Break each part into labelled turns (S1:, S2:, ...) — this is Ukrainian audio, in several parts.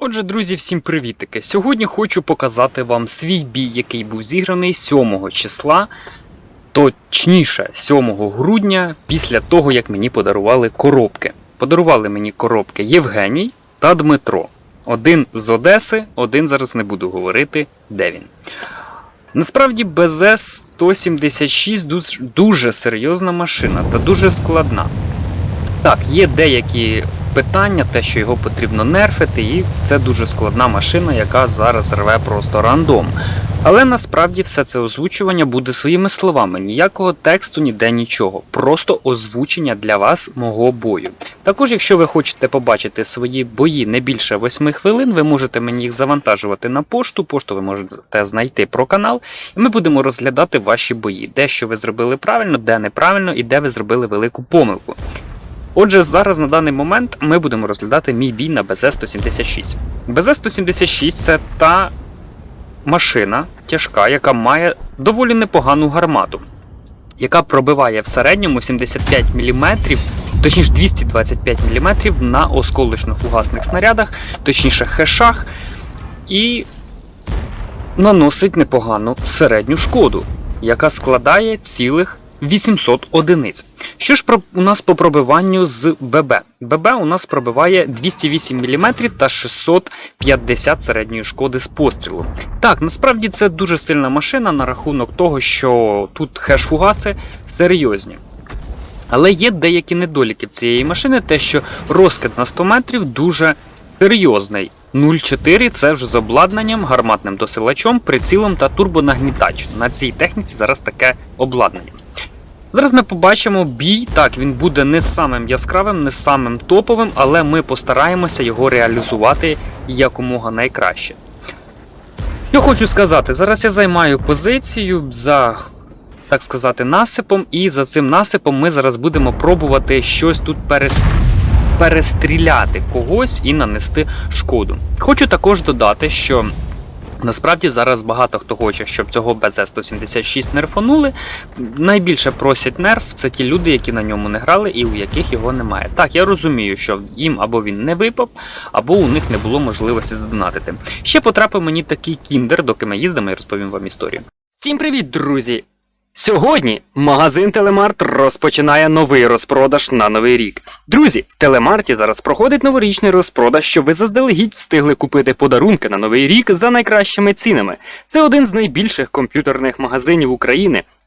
S1: Отже, друзі, всім привітики! Сьогодні хочу показати вам свій бій, який був зіграний 7 числа, точніше 7 грудня, після того, як мені подарували коробки. Подарували мені коробки Євгеній та Дмитро. Один з Одеси, один зараз не буду говорити, де він. Насправді БЗ-176 дуже, серйозна машина та дуже складна. Так, є деякі питання, те, що його потрібно нерфити, і це дуже складна машина, яка зараз рве просто рандом. Але насправді все це озвучування буде своїми словами, ніякого тексту, ніде нічого, просто озвучення для вас мого бою. Також, якщо ви хочете побачити свої бої не більше 8 хвилин, ви можете мені їх завантажувати на пошту. Пошту ви можете знайти про канал, і ми будемо розглядати ваші бої, де що ви зробили правильно, де неправильно і де ви зробили велику помилку. Отже, зараз на даний момент ми будемо розглядати мій бій на БЗ-176. БЗ-176 це та машина тяжка, яка має доволі непогану гармату, яка пробиває в середньому 75 мм, точніше 225 мм на осколочно-фугасних снарядах, точніше хешах, і наносить непогану середню шкоду, яка складає цілих 800 одиниць. Що ж про, у нас по пробиванню з ББ? ББ у нас пробиває 208 мм та 650 середньої шкоди з пострілу. Так, насправді це дуже сильна машина на рахунок того, що тут хеш-фугаси серйозні. Але є деякі недоліки в цієї машини, те, що розкид на 100 метрів дуже серйозний. 0,4 це вже з обладнанням, гарматним досилачом, прицілом та турбонагнітач. На цій техніці зараз таке обладнання. Зараз ми побачимо бій. Так, він буде не самим яскравим, не самим топовим, але ми постараємося його реалізувати якомога найкраще. Що хочу сказати, зараз я займаю позицію за, так сказати, насипом, і за цим насипом ми зараз будемо пробувати щось тут перес... перестріляти когось і нанести шкоду. Хочу також додати, що. Насправді зараз багато хто хоче, щоб цього БЗ-176 нерфонули. Найбільше просять нерф це ті люди, які на ньому не грали і у яких його немає. Так, я розумію, що їм або він не випав, або у них не було можливості задонатити. Ще потрапив мені такий кіндер, доки ми їздимо і розповім вам історію. Всім привіт, друзі! Сьогодні магазин Телемарт розпочинає новий розпродаж на новий рік. Друзі, в Телемарті зараз проходить новорічний розпродаж, щоб ви заздалегідь встигли купити подарунки на новий рік за найкращими цінами. Це один з найбільших комп'ютерних магазинів України,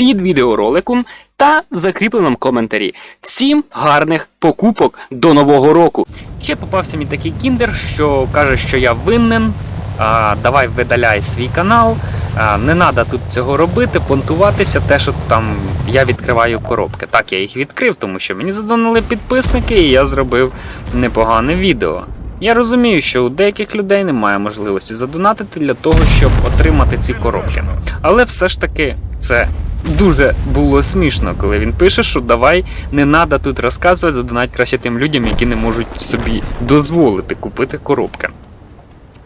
S1: під відеороликом та в закріпленому коментарі. Всім гарних покупок до нового року. Ще попався мені такий кіндер, що каже, що я винен. А, давай видаляй свій канал. А, не треба тут цього робити, понтуватися, те, що там я відкриваю коробки. Так, я їх відкрив, тому що мені задонали підписники, і я зробив непогане відео. Я розумію, що у деяких людей немає можливості задонатити для того, щоб отримати ці коробки. Але все ж таки це дуже було смішно, коли він пише, що давай не треба тут розказувати, задонать краще тим людям, які не можуть собі дозволити купити коробки.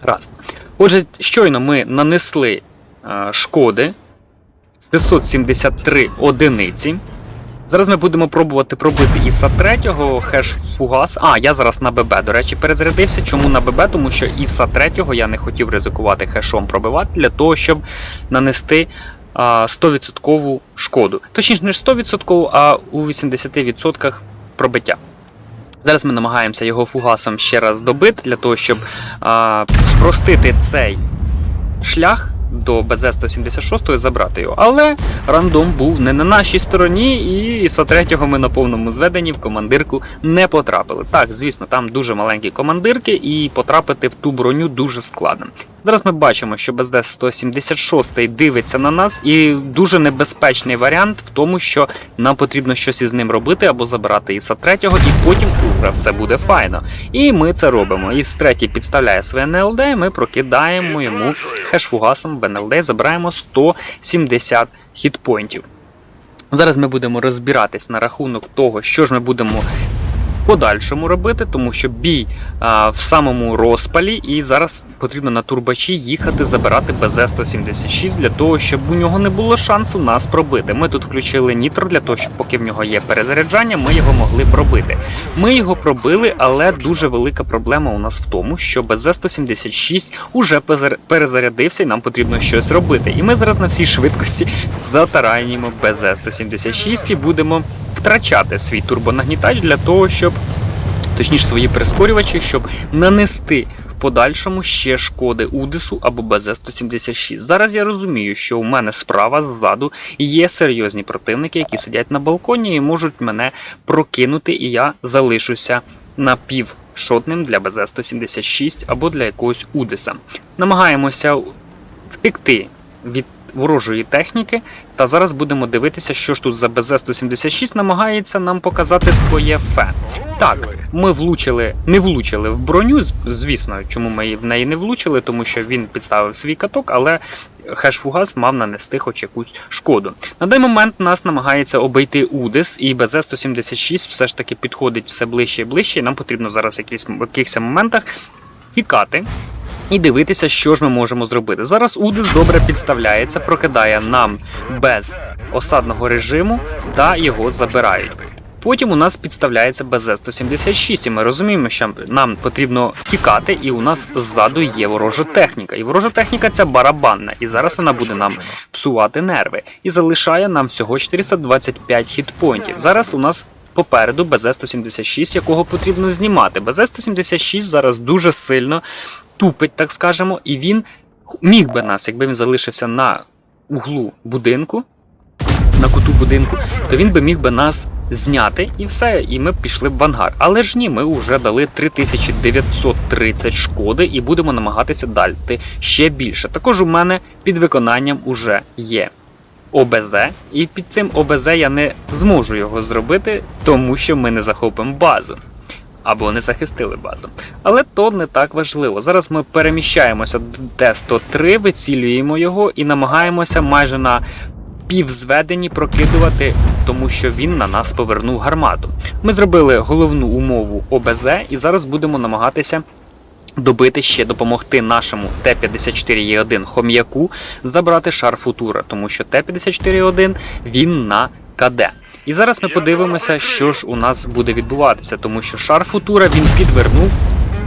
S1: Раз. Отже, щойно ми нанесли е, шкоди 673 одиниці. Зараз ми будемо пробувати пробити Іса 3 хеш фугас. А, я зараз на ББ, до речі, перезарядився. Чому на ББ? Тому що Іса 3 я не хотів ризикувати хешом пробивати для того, щоб нанести 100% шкоду. Точніше, не 100%, а у 80% пробиття. Зараз ми намагаємося його фугасом ще раз добити, для того, щоб а, спростити цей шлях до БЗ-176 і забрати його. Але рандом був не на нашій стороні, і іса 3 ми на повному зведенні в командирку не потрапили. Так, звісно, там дуже маленькі командирки, і потрапити в ту броню дуже складно. Зараз ми бачимо, що БЗ-176 дивиться на нас, і дуже небезпечний варіант в тому, що нам потрібно щось із ним робити або забирати іса третього, і потім уже все буде файно. І ми це робимо. Іс третій підставляє своє НЛД, ми прокидаємо йому хеш-фугасом в НЛД, забираємо 170 хітпойнтів. Зараз ми будемо розбиратись на рахунок того, що ж ми будемо подальшому робити, тому що бій а, в самому розпалі, і зараз потрібно на турбачі їхати забирати БЗ-176 для того, щоб у нього не було шансу нас пробити. Ми тут включили нітро для того, щоб поки в нього є перезаряджання, ми його могли пробити. Ми його пробили, але дуже велика проблема у нас в тому, що БЗ-176 уже перезарядився і нам потрібно щось робити. І ми зараз на всій швидкості затаранімо БЗ-176 і будемо втрачати свій турбонагнітач для того, щоб точніше свої прискорювачі, щоб нанести в подальшому ще шкоди Удису або БЗ-176. Зараз я розумію, що у мене справа ззаду є серйозні противники, які сидять на балконі і можуть мене прокинути, і я залишуся напівшотним для БЗ-176 або для якогось Удиса. Намагаємося втекти від ворожої техніки. Та зараз будемо дивитися, що ж тут за БЗ-176 намагається нам показати своє фе. Так, ми влучили, не влучили в броню. Звісно, чому ми в неї не влучили, тому що він підставив свій каток, але хеш-фугас мав нанести хоч якусь шкоду. На даний момент нас намагається обійти Удис, і БЗ-176 все ж таки підходить все ближче і ближче. І нам потрібно зараз якісь, в якихось моментах тікати і дивитися, що ж ми можемо зробити. Зараз Удис добре підставляється, прокидає нам без осадного режиму та його забирають. Потім у нас підставляється БЗ-176, і ми розуміємо, що нам потрібно тікати, і у нас ззаду є ворожа техніка. І ворожа техніка ця барабанна, і зараз вона буде нам псувати нерви. І залишає нам всього 425 хітпойнтів. Зараз у нас попереду БЗ-176, якого потрібно знімати. БЗ-176 зараз дуже сильно тупить, так скажемо, і він міг би нас, якби він залишився на углу будинку, на куту будинку, то він би міг би нас зняти і все, і ми б пішли в ангар. Але ж ні, ми вже дали 3930 шкоди і будемо намагатися дати ще більше. Також у мене під виконанням уже є. ОБЗ, і під цим ОБЗ я не зможу його зробити, тому що ми не захопимо базу. Або не захистили базу. Але то не так важливо. Зараз ми переміщаємося до Т-103, вицілюємо його і намагаємося майже на півзведенні прокидувати, тому що він на нас повернув гармату. Ми зробили головну умову ОБЗ і зараз будемо намагатися. Добити ще допомогти нашому Т-54Е1 хом'яку забрати шар футура, тому що Т-54Е1 він на КД. І зараз ми подивимося, що ж у нас буде відбуватися, тому що шар футура він підвернув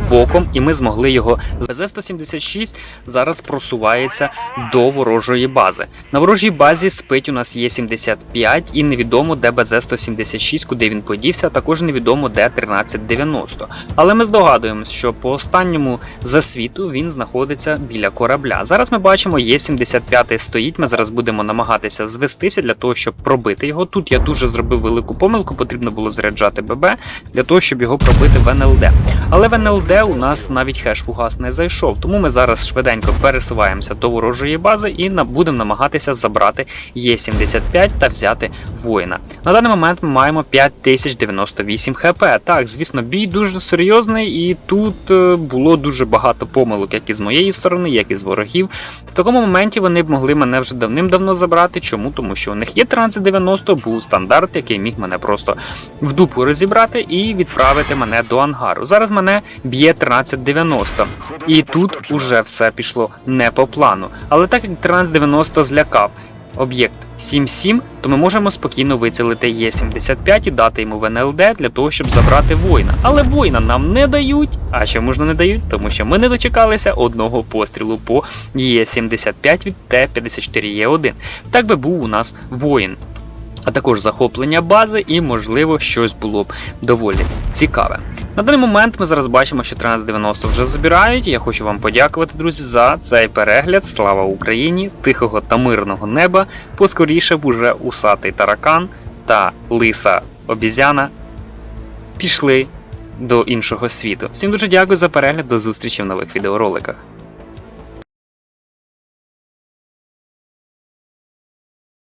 S1: боком, і ми змогли його ЗЗ-176 зараз просувається до ворожої бази. На ворожій базі спить у нас є 75 і невідомо, де БЗ-176, куди він подівся, також невідомо, де 1390. Але ми здогадуємось, що по останньому засвіту він знаходиться біля корабля. Зараз ми бачимо, є 75 стоїть. Ми зараз будемо намагатися звестися для того, щоб пробити його. Тут я дуже зробив велику помилку, потрібно було заряджати ББ для того, щоб його пробити в НЛД. Але в НЛД у нас навіть хеш-фугас не зайшов, тому ми зараз швиденько пересуваємося до ворожої бази і будемо намагатися забрати Є75 та взяти воїна. На даний момент ми маємо 5098 хп. Так, звісно, бій дуже серйозний, і тут е, було дуже багато помилок, як і з моєї сторони, як і з ворогів. В такому моменті вони б могли мене вже давним-давно забрати. Чому? Тому що у них є 1390, був стандарт, який міг мене просто в дупу розібрати і відправити мене до ангару. Зараз мене б'є 1390. І тут уже все пішло не по плану. Але так як 1390 злякав об'єкт 7-7, то ми можемо спокійно вицілити Є75 і дати йому в НЛД для того, щоб забрати воїна. Але воїна нам не дають. А чому ж не дають? Тому що ми не дочекалися одного пострілу по Є75 від Т-54Е1. Так би був у нас воїн. А також захоплення бази, і, можливо, щось було б доволі цікаве. На даний момент ми зараз бачимо, що 1390 вже забирають. Я хочу вам подякувати, друзі, за цей перегляд. Слава Україні, тихого та мирного неба. Поскоріше б уже усатий таракан та лиса обізяна пішли до іншого світу. Всім дуже дякую за перегляд. До зустрічі в нових відеороликах.